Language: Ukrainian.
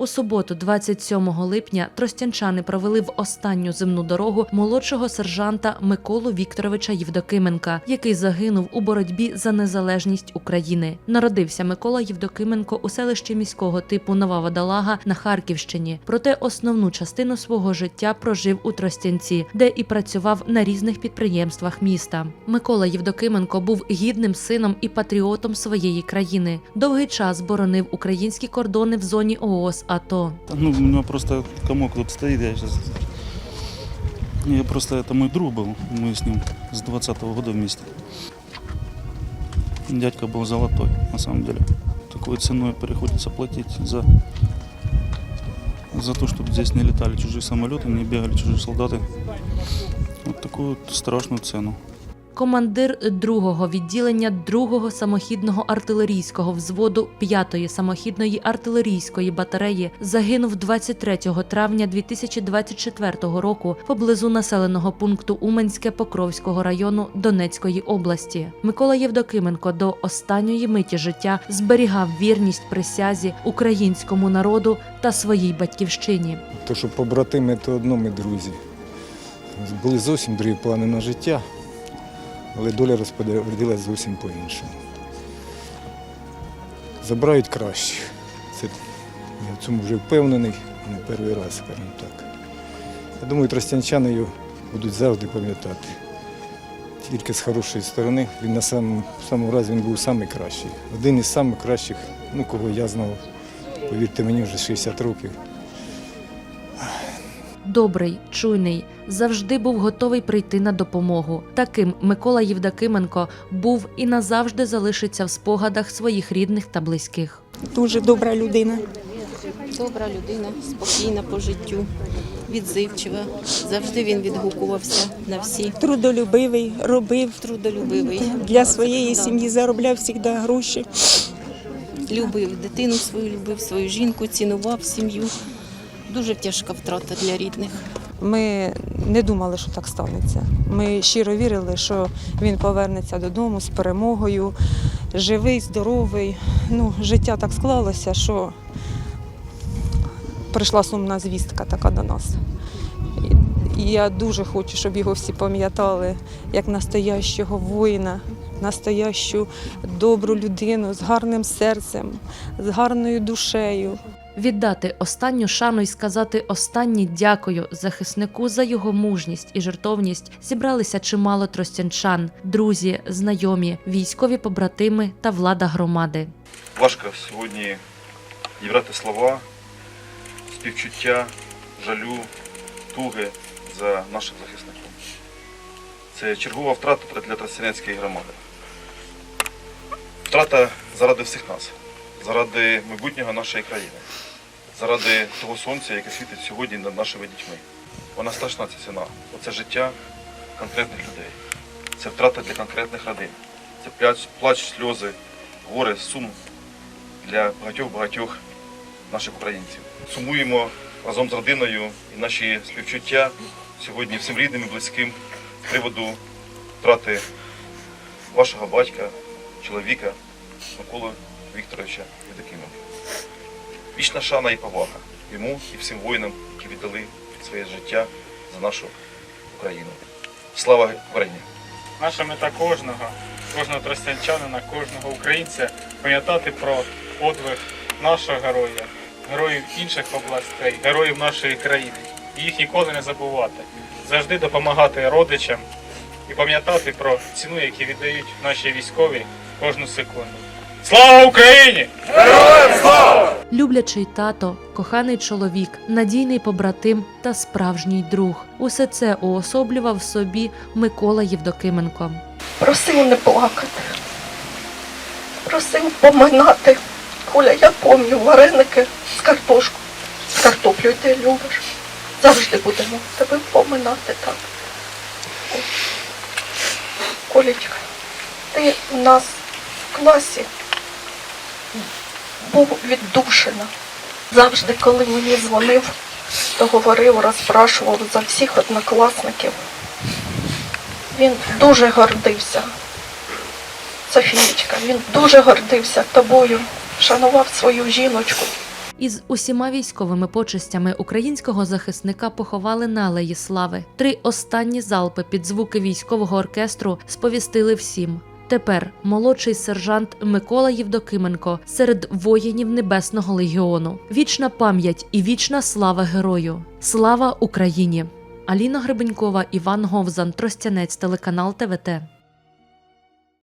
У суботу, 27 липня, тростянчани провели в останню земну дорогу молодшого сержанта Миколу Вікторовича Євдокименка, який загинув у боротьбі за незалежність України. Народився Микола Євдокименко у селищі міського типу Нова Водолага на Харківщині. Проте основну частину свого життя прожив у Тростянці, де і працював на різних підприємствах міста. Микола Євдокименко був гідним сином і патріотом своєї країни. Довгий час боронив українські кордони в зоні ООС АТО. Да Ну, у меня просто комок тут стоит, я сейчас... Я просто, это мой друг был, мы с ним с 20 года вместе. Дядька был золотой, на самом деле. Такой ценой приходится платить за, за то, чтобы здесь не летали чужие самолеты, не бегали чужие солдаты. Вот такую страшную цену. Командир другого відділення другого самохідного артилерійського взводу 5-ї самохідної артилерійської батареї загинув 23 травня 2024 року поблизу населеного пункту Уменське Покровського району Донецької області. Микола Євдокименко до останньої миті життя зберігав вірність присязі українському народу та своїй батьківщині. То, що побратими, то одно ми друзі. Були зовсім другі плани на життя, але доля розподілилася зовсім по-іншому. Забирають кращих. Це, я в цьому вже впевнений, не перший раз, скажімо так. Я думаю, тростянчани його будуть завжди пам'ятати. Тільки з хорошої сторони. Він на самому, самому разі він був найкращий. Один із самих кращих, ну, кого я знав, повірте мені, вже 60 років. Добрий, чуйний, завжди був готовий прийти на допомогу. Таким Микола Євдокименко був і назавжди залишиться в спогадах своїх рідних та близьких. Дуже добра людина. Добра людина, спокійна по життю, відзивчива. Завжди він відгукувався на всі. Трудолюбивий, робив Трудолюбивий, для своєї сім'ї, заробляв завжди гроші. любив дитину свою, любив свою жінку, цінував сім'ю. Дуже тяжка втрата для рідних. Ми не думали, що так станеться. Ми щиро вірили, що він повернеться додому з перемогою, живий, здоровий. Ну, життя так склалося, що прийшла сумна звістка така до нас. І- я дуже хочу, щоб його всі пам'ятали як настоящого воїна, настоящу добру людину з гарним серцем, з гарною душею. Віддати останню шану і сказати останнє дякую захиснику за його мужність і жертовність зібралися чимало тростянчан, друзі, знайомі, військові побратими та влада громади. Важко сьогодні зібрати слова, співчуття, жалю, туги за наших захисників. Це чергова втрата для Тростянецької громади. Втрата заради всіх нас, заради майбутнього нашої країни, заради того сонця, яке світить сьогодні над нашими дітьми. Вона страшна ця ціна. Оце життя конкретних людей. Це втрата для конкретних родин. Це плач, плач сльози, горе, сум для багатьох-багатьох наших українців. Сумуємо разом з родиною і наші співчуття сьогодні всім рідним і близьким з приводу втрати вашого батька, чоловіка Миколи Вікторовича Євдокименка. Вічна шана і повага йому і всім воїнам, які віддали своє життя за нашу Україну. Слава Україні! Наша мета кожного, кожного тростянчанина, кожного українця пам'ятати про подвиг нашого героя, героїв інших областей, героїв нашої країни. І їх ніколи не забувати. Завжди допомагати родичам і пам'ятати про ціну, яку віддають наші військові кожну секунду. Слава Україні! Героям слава! Люблячий тато, коханий чоловік, надійний побратим та справжній друг. Усе це уособлював в собі Микола Євдокименко. просив не плакати, просив поминати. Коля, я пам'ятаю вареники з картошкою, з картоплею ти любиш. Завжди будемо тебе поминати так. Колечка, ти нас класі був віддушина. Завжди, коли мені дзвонив, то говорив, розпрашував за всіх однокласників. Він дуже гордився. Софієчка, він дуже гордився тобою, шанував свою жіночку. Із усіма військовими почестями українського захисника поховали на алеї слави. Три останні залпи під звуки військового оркестру сповістили всім. Тепер молодший сержант Микола Євдокименко серед воїнів Небесного легіону. Вічна пам'ять і вічна слава герою. Слава Україні! Аліна Гребенькова, Іван Говзан, Тростянець, телеканал ТВТ.